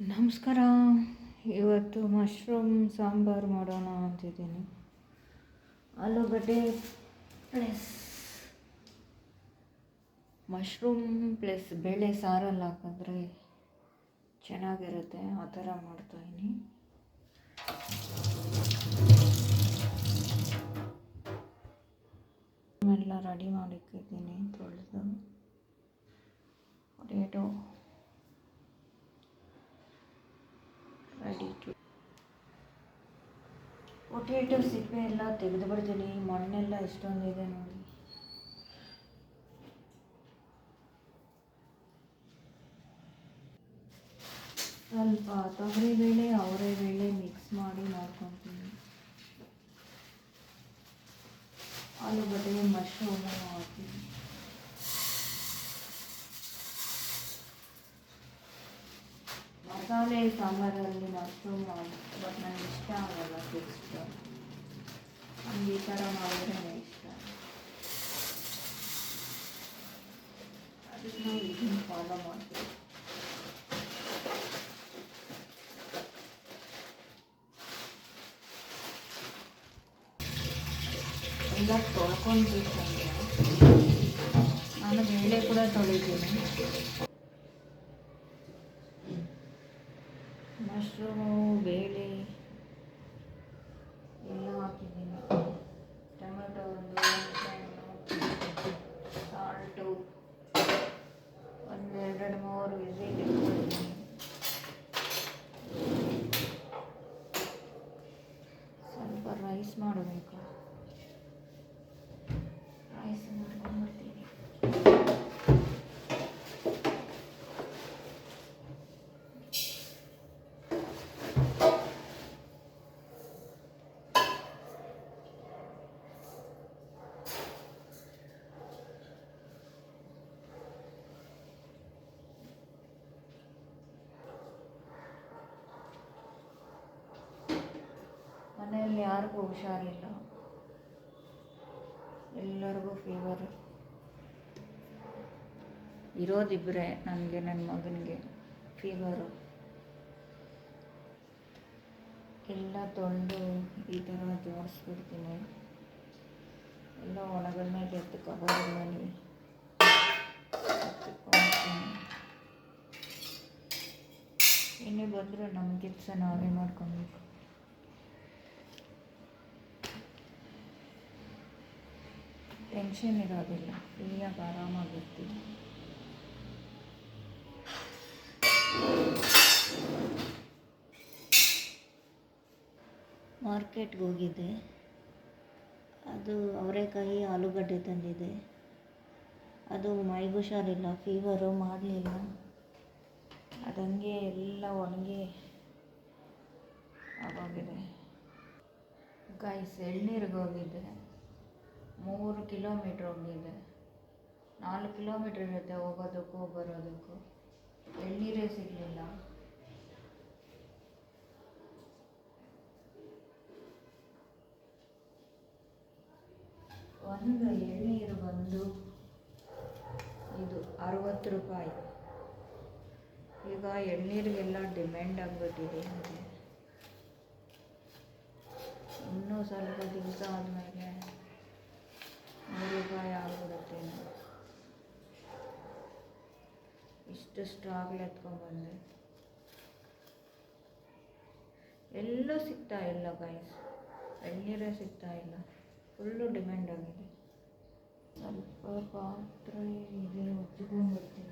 ನಮಸ್ಕಾರ. ಇವತ್ತು ಮಶ್ರೂಮ್ ಸಾಂಬಾರು ಮಾಡೋಣ ಅಂತಿದ್ದೀನಿ. ಆಲೂಗಡ್ಡೆ ಪ್ಲಸ್ ಮಶ್ರೂಮ್ ಪ್ಲಸ್ ಬೇಳೆ ಸಾರಲ್ಲಿ ಹಾಕಿದ್ರೆ ಚೆನ್ನಾಗಿರುತ್ತೆ. ಆ ಥರ ಮಾಡ್ತಾಯಿದ್ದೀನಿ ಎಲ್ಲ ರೆಡಿ ಮಾಡಿಕ್ಕಿದ್ದೀನಿ ತೊಳೆದು ಪೊಟೇಟೊ ರೆಡಿ ಟು ಪೊಟೇಟೊ ಸಿಪ್ಪೆ ಎಲ್ಲ ತೆಗೆದು ಬಿಡ್ತೀನಿ ಮಣ್ಣೆಲ್ಲ ಎಷ್ಟೊಂದಿದೆ ನೋಡಿ. ಸ್ವಲ್ಪ ತೊಗರಿಬೇಳೆ ಅವರೆಬೇಳೆ ಮಿಕ್ಸ್ ಮಾಡಿ ಮಾಡ್ಕೊತೀನಿ. ಆಲೂಗಡ್ಡೆ ಮಶ್ರೂಮನ್ನು ಹಾಕ್ತೀನಿ. ಸಾಂಬಾರಲ್ಲಿ ಮಶ್ರೂಮ್ ಬಟ್ ನನಗೆ ಇಷ್ಟ ಆಗಲ್ಲ ಟೇಸ್ಟ್ ನನಗೆ ಈ ಥರ ಮಾಡಿದ್ರೆ ಇಷ್ಟ ಅದಕ್ಕೆ ನಾವು ಇದನ್ನು ಫಾಲೋ ಮಾಡ್ತೀವಿ ಎಲ್ಲ ತೊಳ್ಕೊಂಡ್ಬಿಟ್ಟಂಗೆ ನಾನು ಬೇಳೆ ಕೂಡ ತೊಳಿತೀನಿ ಮಶ್ರೂಮು ಬೇಳೆ ಎಲ್ಲ ಹಾಕಿದ್ದೀನಿ. ಟೊಮೆಟೊ ಒಂದು ಸಾಲ್ಟು ಒಂದು ಎರಡು ಮೂರು ಇಟ್ಕೊಂಡಿದ್ದೀನಿ ಸ್ವಲ್ಪ ರೈಸ್ ಮಾಡಬೇಕು. ರೈಸ್ ಮಾಡ್ಕೊಂಡ್ಬರ್ತೀನಿ ಮನೆಯಲ್ಲಿ ಯಾರಿಗೂ ಹುಷಾರಿಲ್ಲ. ಎಲ್ಲರಿಗೂ ಫೀವರು ಇರೋದಿಬ್ಬರೇ ನನಗೆ ನನ್ನ ಮಗನಿಗೆ ಫೀವರು ಎಲ್ಲ ತೊಳೆದು ಈ ಥರ ಜೋಡಿಸ್ಬಿಡ್ತೀನಿ ಎಲ್ಲ ಒಣಗದ ಮೇಲೆ ಎತ್ತು ಎತ್ತಿಟ್ಕೊಳ್ತೀನಿ ಇನ್ನೇ ಬಂದರೆ ನಮ್ಮ ಕೆಲಸ ನಾವೇ ಮಾಡ್ಕೊಬೇಕು. ಟೆನ್ಷನ್ ಇರೋದಿಲ್ಲ ಫ್ರೀಯಾಗಿ ಆರಾಮಾಗಿರ್ತೀವಿ. ಮಾರ್ಕೆಟ್ಗೆ ಹೋಗಿದ್ದೆ. ಅದು ಅವರೆಕಾಯಿ ಆಲೂಗಡ್ಡೆ ತಂದಿದೆ. ಅದು ಮೈಗುಷಾರಿಲ್ಲ ಫೀವರು ಮಾಡಲಿಲ್ಲ. ಅದಂಗೆ ಎಲ್ಲ ಒಣಗಿ ಆಗೋಗಿದೆ. ಗಾಯ್ಸ್ ಎಳ್ನೀರಿಗೆ ಹೋಗಿದ್ದೆ. ಮೂರು ಕಿಲೋಮೀಟ್ರ್ ಹೋಗಿದೆ. ನಾಲ್ಕು ಕಿಲೋಮೀಟ್ರ್ ಇರುತ್ತೆ ಹೋಗೋದಕ್ಕೂ ಬರೋದಕ್ಕೂ. ಎಳ್ನೀರೇ ಸಿಗಲಿಲ್ಲ. ಒಂದು ಎಳ್ನೀರು ಬಂದು ಇದು ಅರವತ್ತು ರೂಪಾಯಿ. ಈಗ ಎಳ್ನೀರಿಗೆಲ್ಲ ಡಿಮ್ಯಾಂಡ್ ಆಗಿಬಿಟ್ಟಿದೆ ಇನ್ನೂ ಸ್ವಲ್ಪ ದಿವಸ ಆದಮೇಲೆ ನೂರು ರೂಪಾಯಿ ಆಗ್ಬಿಡುತ್ತೆ ಇಷ್ಟು ಸ್ಟಾಕ್ಲ್ ಎತ್ಕೊಂಡ್ಬಂದೆ ಎಲ್ಲೂ ಸಿಗ್ತಾ ಇಲ್ಲ ಗೈಸ್ ಎಳ್ನೀರೇ ಸಿಗ್ತಾ ಇಲ್ಲ. ಫುಲ್ಲು ಡಿಮ್ಯಾಂಡ್ ಆಗಿದೆ. ಸ್ವಲ್ಪ ಪಾತ್ರೆ ಇದೆ ಒತ್ಕೊಂಡ್ಬಿಡ್ತೀನಿ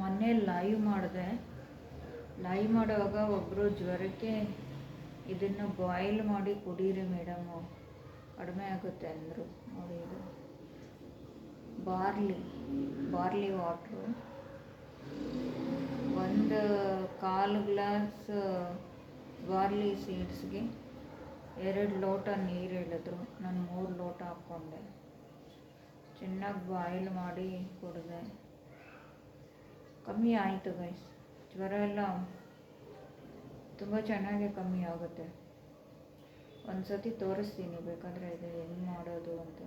ಮೊನ್ನೆ ಲೈವ್ ಮಾಡಿದೆ. ಲೈವ್ ಮಾಡುವಾಗ ಒಬ್ಬರು ಜ್ವರಕ್ಕೆ ಇದನ್ನು ಬಾಯ್ಲ್ ಮಾಡಿ ಕುಡೀರಿ ಮೇಡಮು ಕಡಿಮೆ ಆಗುತ್ತೆ ಅಂದರು. ನೋಡಿ ಇದು. ಬಾರ್ಲಿ ಬಾರ್ಲಿ ವಾಟ್ರು ಒಂದು ಕಾಲು ಗ್ಲಾಸ್ ಬಾರ್ಲಿ ಸೀಡ್ಸ್ಗೆ ಎರಡು ಲೋಟ ನೀರು ಹೇಳಿದ್ರು. ನಾನು ಮೂರು ಲೋಟ ಹಾಕ್ಕೊಂಡೆ. ಚೆನ್ನಾಗಿ ಬಾಯ್ಲ್ ಮಾಡಿ ಕುಡಿದೆ. ಕಮ್ಮಿ ಆಯಿತು ಗೈಸ್ ಜ್ವರ ಎಲ್ಲ ತುಂಬ ಚೆನ್ನಾಗಿ ಕಮ್ಮಿ ಆಗುತ್ತೆ. ಒಂದು ಸತಿ ತೋರಿಸ್ತೀನಿ, ಬೇಕಾದರೆ ಇದು ಹೆಂಗೆ ಮಾಡೋದು ಅಂತ.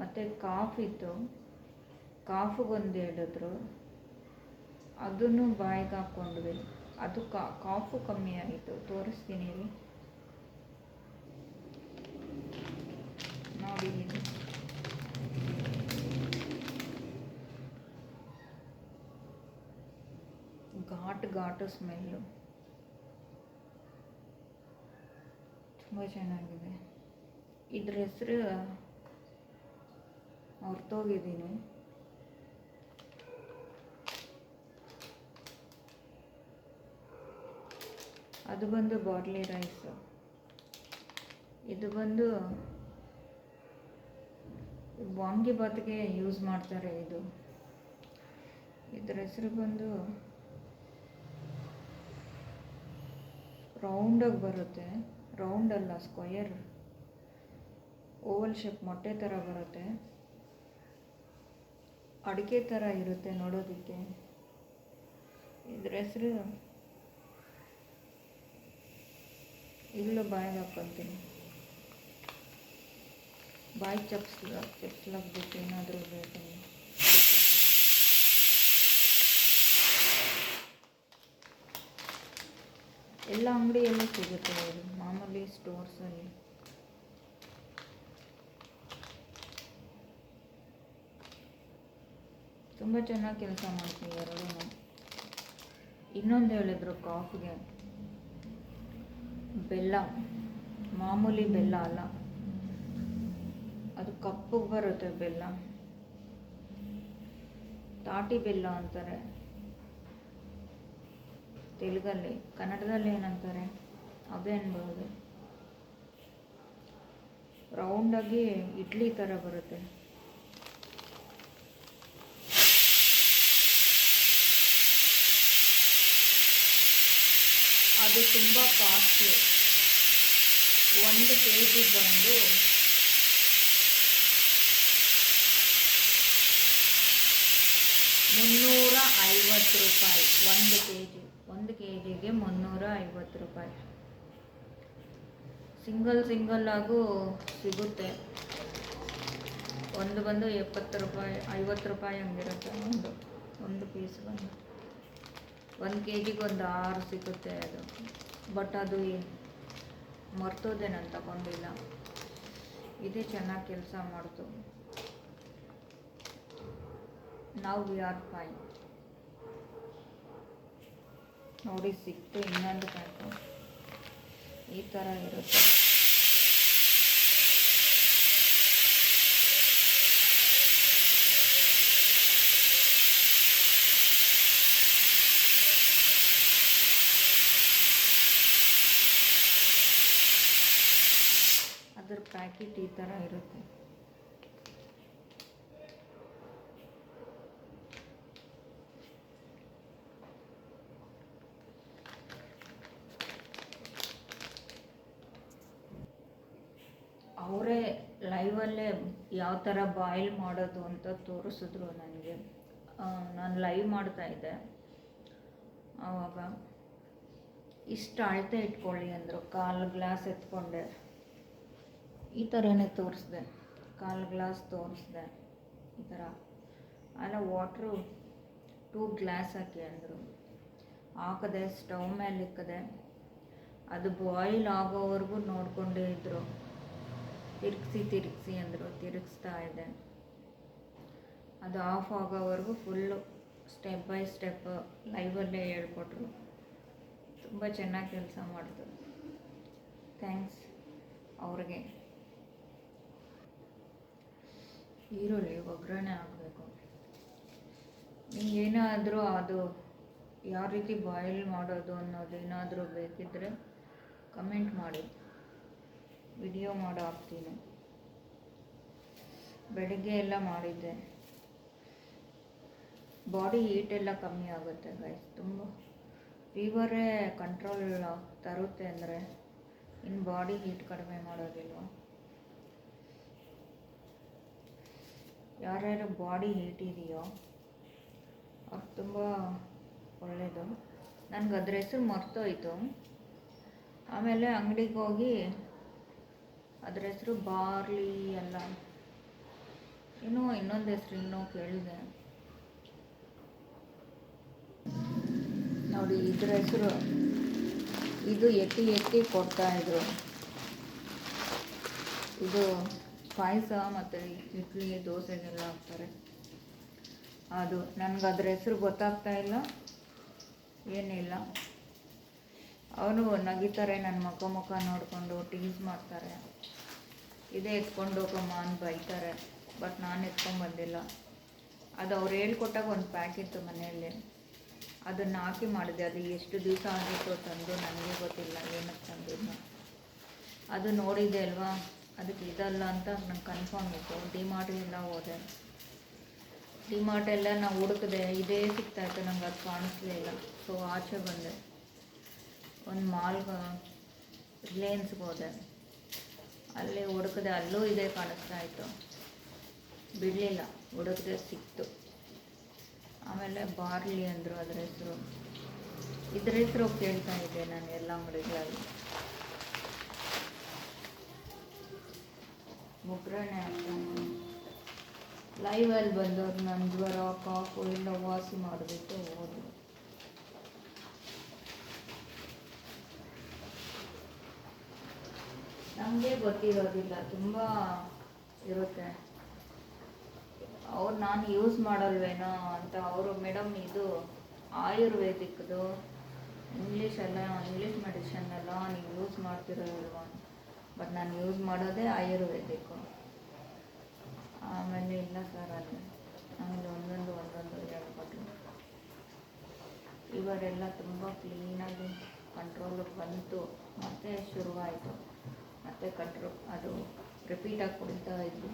ಮತ್ತು ಕಾಫ್ ಇತ್ತು. ಕಾಫಿಗೊಂದು ಹೇಳಿದ್ರು. ಅದನ್ನು ಬಾಯಿಗೆ ಹಾಕ್ಕೊಂಡ್ವಿ. ಅದು ಕಾಫು ಕಮ್ಮಿ ಆಯಿತು. ತೋರಿಸ್ತೀನಿ ರೀ ನೋಡಿ ಇದು ಘಾಟ್ ಘಾಟು ಸ್ಮೆಲ್ಲು ತುಂಬ ಚೆನ್ನಾಗಿದೆ. ಇದ್ರ ಹೆಸರು ಹೊರ್ತೋಗಿದ್ದೀನಿ ಅದು ಬಂದು ಬಾಟ್ಲಿ ರೈಸು. ಇದು ಬಂದು ವಾಂಗಿಬಾತ್ಗೆ ಯೂಸ್ ಮಾಡ್ತಾರೆ ಇದು. ಇದ್ರ ಹೆಸರು ಬಂದು ರೌಂಡಾಗಿ ಬರುತ್ತೆ. ರೌಂಡ್ ಅಲ್ಲ ಸ್ಕ್ವಯರ್ ಓವಲ್ ಶೇಪ್ ಮೊಟ್ಟೆ ಥರ ಬರುತ್ತೆ. ಅಡಿಕೆ ಥರ ಇರುತ್ತೆ ನೋಡೋದಕ್ಕೆ. ಇದ್ರ ಹೆಸರು? ಇಲ್ಲೂ ಬಾಯಿಗೆ ಹಾಕ್ಕೊಂತೀನಿ ಬಾಯಿ ಚಪ್ಸ್ ಚಪ್ಸ್ಲಾಗ್ಬಿಟ್ಟು ಏನಾದರೂ ಬೇಕು. ಎಲ್ಲ ಅಂಗಡಿಯಲ್ಲೂ ಸಿಗುತ್ತೆ ಇದು ಮಾಮೂಲಿ ಸ್ಟೋರ್ಸಲ್ಲಿ ತುಂಬ ಚೆನ್ನಾಗಿ ಕೆಲಸ ಮಾಡ್ತೀವಿ ಎರಡೂ ಇನ್ನೊಂದು ಹೇಳಿದ್ರು ಕಾಫಿಗೆ. ಬೆಲ್ಲ. ಮಾಮೂಲಿ ಬೆಲ್ಲ ಅಲ್ಲ. ಅದು ಕಪ್ಪಗೆ ಬರುತ್ತೆ ಬೆಲ್ಲ. ತಾಟಿ ಬೆಲ್ಲ ಅಂತಾರೆ. ತೆಲುಗಲ್ಲಿ, ಕನ್ನಡದಲ್ಲಿ ಏನಂತಾರೆ? ಅದೇ ಅನ್ಬೋದು. ರೌಂಡಾಗಿ ಇಡ್ಲಿ ಥರ ಬರುತ್ತೆ. ಅದು ತುಂಬ ಕಾಸ್ಟ್ಲಿ ಒಂದು ಕೆ ಜಿ ಬಂದು ಮುನ್ನೂರ ಐವತ್ತು ರೂಪಾಯಿ, ಒಂದು ಕೆ ಜಿ ಒಂದು ಕೆ ಜಿಗೆ ಮುನ್ನೂರ ಐವತ್ತು ರೂಪಾಯಿ. ಸಿಂಗಲ್ ಸಿಂಗಲ್ ಆಗು ಸಿಗುತ್ತೆ. ಒಂದು ಬಂದು ಎಪ್ಪತ್ತು ರೂಪಾಯಿ, ಐವತ್ತು ರೂಪಾಯಿ ಹಂಗಿರುತ್ತೆ ಒಂದು ಒಂದು ಪೀಸ್ ಬಂದು. ಒಂದು ಕೆ ಜಿಗೆ ಒಂದು ಆರು ಸಿಗುತ್ತೆ ಅದು. ಬಟ್ ಅದು ಮರ್ತೋದೆ ನಾನು ತಗೊಂಡಿಲ್ಲ. ಇದೇ ಚೆನ್ನಾಗಿ ಕೆಲಸ ಮಾಡ್ತು. ನಾವು ಆರ್ ಫೈನ್ ನೋಡಿ ಸಿಕ್ತು ಇನ್ನೊಂದು ಪ್ಯಾಕೆಟ್ ಈ ಥರ ಇರುತ್ತೆ. ಅದ್ರ ಪ್ಯಾಕೆಟ್ ಈ ಥರ ಇರುತ್ತೆ ಅವರೇ ಲೈವಲ್ಲೇ ಯಾವ ಥರ ಬಾಯ್ಲ್ ಮಾಡೋದು ಅಂತ ತೋರಿಸಿದ್ರು ನನಗೆ. ನಾನು ಲೈವ್ ಮಾಡ್ತಾ ಇದ್ದೆ. ಆವಾಗ ಇಷ್ಟು ಅಳತೆ ಇಟ್ಕೊಳ್ಳಿ ಅಂದರು. ಕಾಲು ಗ್ಲಾಸ್ ಎತ್ಕೊಂಡೆ. ಈ ಥರನೇ ತೋರಿಸ್ದೆ. ಕಾಲು ಗ್ಲಾಸ್ ತೋರಿಸ್ದೆ. ಈ ಥರ. ಅಲ್ಲ ವಾಟ್ರು ಟೂ ಗ್ಲಾಸ್ ಹಾಕಿ ಅಂದರು. ಹಾಕದೆ ಸ್ಟವ್ ಮೇಲೆ ಇಕ್ಕದೆ ಅದು ಬಾಯ್ಲ್ ಆಗೋವರೆಗೂ ನೋಡಿಕೊಂಡೇ ಇದ್ದರು ತಿರುಗಿಸಿ ತಿರುಗಿಸಿ ಅಂದರು, ತಿರುಗಿಸ್ತಾ ಇದೆ ಅದು ಆಫ್ ಆಗೋವರೆಗೂ ಫುಲ್ಲು ಸ್ಟೆಪ್ ಬೈ ಸ್ಟೆಪ್ ಲೈವಲ್ಲೇ ಹೇಳ್ಕೊಟ್ರು. ತುಂಬ ಚೆನ್ನಾಗಿ ಕೆಲಸ ಮಾಡಿದ್ರು. ಥ್ಯಾಂಕ್ಸ್ ಅವ್ರಿಗೆ. ಈರುಳ್ಳಿ ಒಗ್ಗರಣೆ ಹಾಕಬೇಕು. ಏನಾದರೂ ಅದು ಯಾವ ರೀತಿ ಬಾಯ್ಲ್ ಮಾಡೋದು ಅನ್ನೋದು ಏನಾದರೂ ಬೇಕಿದ್ದರೆ ಕಮೆಂಟ್ ಮಾಡಿ. ವಿಡಿಯೋ ಮಾಡೋ ಹಾಕ್ತೀನಿ ಬೆಳಿಗ್ಗೆ ಎಲ್ಲ ಮಾಡಿದ್ದೆ. ಬಾಡಿ ಹೀಟ್ ಎಲ್ಲ ಕಮ್ಮಿ ಆಗುತ್ತೆ ಗೈಸ್ ತುಂಬ. ಫೀವರೇ ಕಂಟ್ರೋಲ್ ತರುತ್ತೆ ಅಂದರೆ ಇನ್ನು ಬಾಡಿ ಹೀಟ್ ಕಡಿಮೆ ಮಾಡೋದಿಲ್ವ? ಯಾರ್ಯಾರು ಬಾಡಿ ಹೀಟ್ ಇದೆಯೋ ಅವ್ರು ತುಂಬ ಒಳ್ಳೆಯದು ನನಗೆ ಅದ್ರ ಹೆಸರು ಮರ್ತೋಯ್ತು. ಆಮೇಲೆ ಅಂಗಡಿಗೆ ಹೋಗಿ ಅದ್ರ ಹೆಸರು ಬಾರ್ಲಿ ಅಲ್ಲ. ಏನೋ ಇನ್ನೊಂದು ಹೆಸರು ಇನ್ನೂ ಕೇಳಿದೆ. ನೋಡಿ, ಇದ್ರ ಹೆಸರು ಇದು ಎತ್ತಿ ಎತ್ತಿ ಕೊಡ್ತಾ ಇದ್ರು. ಇದು ಪಾಯಸ ಮತ್ತು ಇಡ್ಲಿ, ದೋಸೆಗೆಲ್ಲ ಹಾಕ್ತಾರೆ. ಅದು ನನಗೆ ಅದ್ರ ಹೆಸರು ಗೊತ್ತಾಗ್ತಾ ಇಲ್ಲ. ಏನಿಲ್ಲ. ಅವನು ನಗಿತಾರೆ ನನ್ನ ಮುಖ ಮುಖ ನೋಡಿಕೊಂಡು ಟೀಸ್ ಮಾಡ್ತಾರೆ. ಇದೇ ಎತ್ಕೊಂಡು ಹೋಗಮ್ಮ ಅಂತ ಬೈತಾರೆ ಬಟ್ ನಾನು ಎತ್ಕೊಂಡು ಬಂದಿಲ್ಲ. ಅದು ಅವ್ರು ಹೇಳ್ಕೊಟ್ಟಾಗ ಒಂದು ಪ್ಯಾಕ್ ಇತ್ತು ಮನೆಯಲ್ಲಿ. ಅದನ್ನು ಹಾಕಿ ಮಾಡಿದೆ. ಅದು ಎಷ್ಟು ದಿವಸ ಆಗಿತ್ತು ತಂದು ನನಗೆ ಗೊತ್ತಿಲ್ಲ. ಏನಕ್ಕೆ ತಂದಿದ್ದು ಅದು ನೋಡಿದೆ ಅಲ್ವಾ? ಅದಕ್ಕೆ ಇದಲ್ಲ ಅಂತ ನಂಗೆ ಕನ್ಫರ್ಮ್ ಇತ್ತು. ಡಿಮಾರ್ಟಿಗೆಲ್ಲ ಹೋದೆ. ಡಿಮಾರ್ಟೆಲ್ಲ ನಾವು ಹುಡುಕಿದೆ. ಇದೇ ಸಿಗ್ತಾ ಇತ್ತು. ನಂಗೆ ಅದು ಕಾಣಿಸ್ಲಿಲ್ಲ ಸೊ ಆಚೆ ಬಂದೆ. ಒಂದು ಮಾಲ್ಗೆ ರಿಲಯನ್ಸ್ಗೆ ಹೋದೆ. ಅಲ್ಲಿ ಹುಡುಕದೆ ಅಲ್ಲೂ ಇದೆ ಕಾಣಿಸ್ತಾ ಇತ್ತು. ಬಿಡಲಿಲ್ಲ, ಹುಡುಕದೆ ಸಿಕ್ತು. ಆಮೇಲೆ ಬಾರ್ಲಿ ಅಂದರು ಅದರ ಹೆಸರು. ಇದ್ರ ಹೆಸರು ಕೇಳ್ತಾ ಇದ್ದೆ ನಾನು ಎಲ್ಲ ಅಂಗಡಿಗಳಲ್ಲಿ. ಒಗ್ಗರಣೆ ಅಂತ ಲೈವಲ್ಲಿ ಬಂದವ್ರು ನನ್ನ ಜ್ವರ ಕಾಫು ಎಲ್ಲ ವಾಸಿ ಮಾಡಿಬಿಟ್ಟು ಹೋದ್ರು. ನಮಗೆ ಗೊತ್ತಿರೋದಿಲ್ಲ, ತುಂಬ ಇರುತ್ತೆ. ಅವ್ರು ನಾನು ಯೂಸ್ ಮಾಡಲ್ವೇನೋ ಅಂತ ಅವರು ಮೇಡಮ್ ಇದು ಆಯುರ್ವೇದಿಕ್ದು ಇಂಗ್ಲೀಷ್ ಎಲ್ಲ ಇಂಗ್ಲೀಷ್ ಮೆಡಿಷನ್ ಎಲ್ಲ ನೀವು ಯೂಸ್ ಮಾಡ್ತಿರೋಲ್ವಾ ಬಟ್ ನಾನು ಯೂಸ್ ಮಾಡೋದೇ ಆಯುರ್ವೇದಿಕ್ ಆಮೇಲೆ ಇಲ್ಲ ಸರ್ ಅಲ್ಲಿ. ಆಮೇಲೆ ಒಂದೊಂದು ಒಂದೊಂದು ಹೇಳ್ಕೊಟ್ರು. ಇವರೆಲ್ಲ ತುಂಬ ಕ್ಲೀನಾಗಿ ಕಂಟ್ರೋಲಿಗೆ ಬಂತು. ಮತ್ತೆ ಶುರುವಾಯಿತು. ಮತ್ತೆ ಕಂಟ್ರೋಲ್ ಅದು ರಿಪೀಟಾಗಿ ಕುಡಿತಾ ಇದ್ವಿ.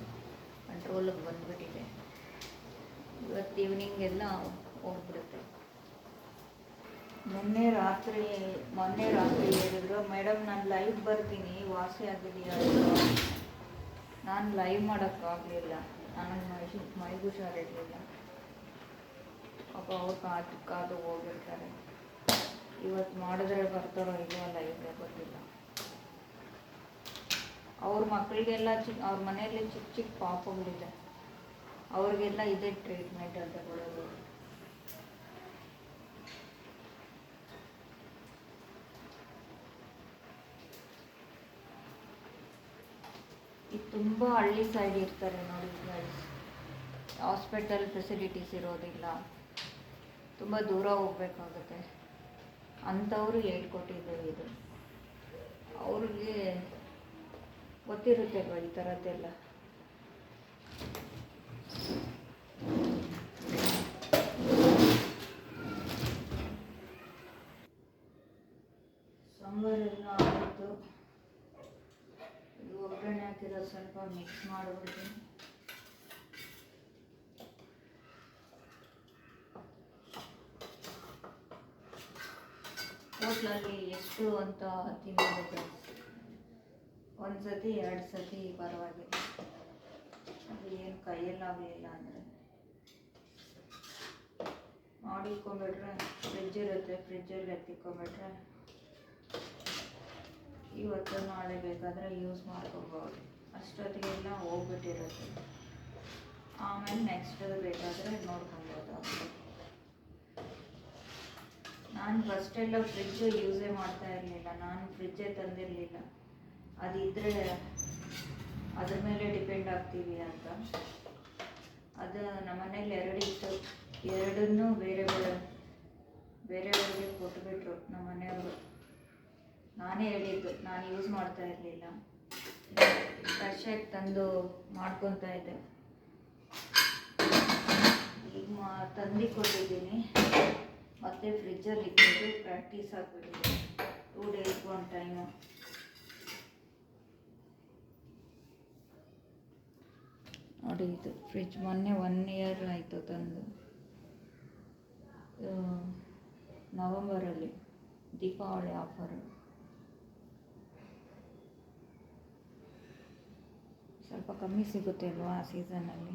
ಕಂಟ್ರೋಲಿಗೆ ಬಂದ್ಬಿಟ್ಟಿದೆ. ಇವತ್ತು ಈವ್ನಿಂಗ್ ಎಲ್ಲ ಹೋಗ್ಬಿಡುತ್ತೆ. ಮೊನ್ನೆ ರಾತ್ರಿ ಮೊನ್ನೆ ರಾತ್ರಿ ಹೇಳಿದ್ರು, ಮೇಡಮ್, ನಾನು ಲೈವ್ ಬರ್ತೀನಿ, ವಾಸಿ ಆಗಿದೆಯಾ ನಾನು ಲೈವ್ ಮಾಡೋಕ್ಕಾಗಲಿಲ್ಲ ನನಗೆ ಮೈಗೆ ಹುಷಾರಿರಲಿಲ್ಲ ಪಾಪ ಅವ್ರು ಕಾದು ಕಾದು ಹೋಗಿರ್ತಾರೆ ಇವತ್ತು ಮಾಡಿದ್ರೆ ಬರ್ತಾರೋ ಇಲ್ವೋ ಲೈವ್ಗೆ ಗೊತ್ತಿಲ್ಲ. ಅವ್ರ ಮಕ್ಕಳಿಗೆಲ್ಲ ಚಿಕ್ಕ ಅವ್ರ ಮನೆಯಲ್ಲಿ ಚಿಕ್ಕ ಚಿಕ್ಕ ಪಾಪಗಳಿದೆ. ಅವ್ರಿಗೆಲ್ಲ ಇದೇ ಟ್ರೀಟ್ಮೆಂಟ್ ಅಂತ ಕೊಡೋದು. ಇದು ತುಂಬ ಹಳ್ಳಿ ಸೈಡ್ ಇರ್ತಾರೆ ನೋಡಿ ಗೈಸ್ ಹಾಸ್ಪಿಟಲ್ ಫೆಸಿಲಿಟೀಸ್ ಇರೋದಿಲ್ಲ. ತುಂಬ ದೂರ ಹೋಗ್ಬೇಕಾಗುತ್ತೆ. ಅಂಥವ್ರು ಹೇಳ್ಕೊಟ್ಟಿದ್ದೇವೆ ಇದು. ಅವ್ರಿಗೆ ಗೊತ್ತಿರುತ್ತೆ ಅಲ್ವಾ ಈ ಥರದ್ದೆಲ್ಲ ಸಾಂಬಾರೆಲ್ಲ ಆಯಿತು. ಇದು ಒಗ್ಗರಣೆ ಹಾಕಿರೋ ಸ್ವಲ್ಪ ಮಿಕ್ಸ್ ಮಾಡಿಬಿಡ್ತೀನಿ ಹೋಟ್ಲಲ್ಲಿ ಎಷ್ಟು ಅಂತ ತಿನ್ನೋದು ಒಂದು ಸತಿ, ಎರಡು ಸತಿ ಪರವಾಗಿಲ್ಲ. ಅದು ಏನು ಕೈಯಲ್ಲಾಗಲಿಲ್ಲ ಅಂದರೆ. ಮಾಡಿಕೊಂಬಿಟ್ರೆ ಫ್ರಿಜ್ ಇರುತ್ತೆ ಫ್ರಿಜ್ಜಲ್ಲಿ ಎತ್ತಿಕೊಂಬಿಟ್ರೆ ಇವತ್ತು ನಾಳೆ ಬೇಕಾದರೆ ಯೂಸ್ ಮಾಡ್ಕೊಬೋದು. ಅಷ್ಟೊತ್ತಿಗೆಲ್ಲ ಹೋಗ್ಬಿಟ್ಟಿರುತ್ತೆ. ಆಮೇಲೆ ನೆಕ್ಸ್ಟ್ ಬೇಕಾದರೆ ನೋಡ್ಕೊಬೋದು ನಾನು ಫಸ್ಟೆಲ್ಲ ಫ್ರಿಜ್ಜು ಯೂಸೇ ಮಾಡ್ತಾ ಇರಲಿಲ್ಲ, ನಾನು ಫ್ರಿಜ್ಜೇ ತಂದಿರಲಿಲ್ಲ. ಅದಿದ್ದರೆ ಅದ್ರ ಮೇಲೆ ಡಿಪೆಂಡ್ ಆಗ್ತೀವಿ ಅಂತ. ಅದು ನಮ್ಮ ಮನೇಲಿ ಎರಡು ಇತ್ತು. ಎರಡನ್ನೂ ಬೇರೆ ಬೇರೆ ಬೇರೆಯವ್ರಿಗೆ ಕೊಟ್ಬಿಟ್ರು ನಮ್ಮ ಮನೆಯವರು. ನಾನೇ ಹೇಳಿದ್ದು, ನಾನು ಯೂಸ್ ಮಾಡ್ತಾ ಇರಲಿಲ್ಲ. ಫ್ರೆಶಾಗಿ ತಂದು ಮಾಡ್ಕೊತಾ ಇದ್ದೆ. ಈಗ ಮಾ ತಂದು ಕೊಟ್ಟಿದ್ದೀನಿ ಮತ್ತೆ ಫ್ರಿಜ್ಜಲ್ಲಿ ಇಟ್ಬಿಟ್ಟು ಪ್ರಾಕ್ಟೀಸ್ ಆಗಿಬಿಟ್ಟಿದೆ. ಟೂ ಡೇಸ್ ಒನ್ ಟೈಮು ಇದು ಫ್ರಿಜ್ ಮೊನ್ನೆ ಒನ್ ಇಯರ್ ಆಯಿತು ತಂದು. ನವಂಬರಲ್ಲಿ ದೀಪಾವಳಿ ಆಫರ್ ಸ್ವಲ್ಪ ಕಮ್ಮಿ ಸಿಗುತ್ತೆ ಅಲ್ವಾ ಆ ಸೀಸನಲ್ಲಿ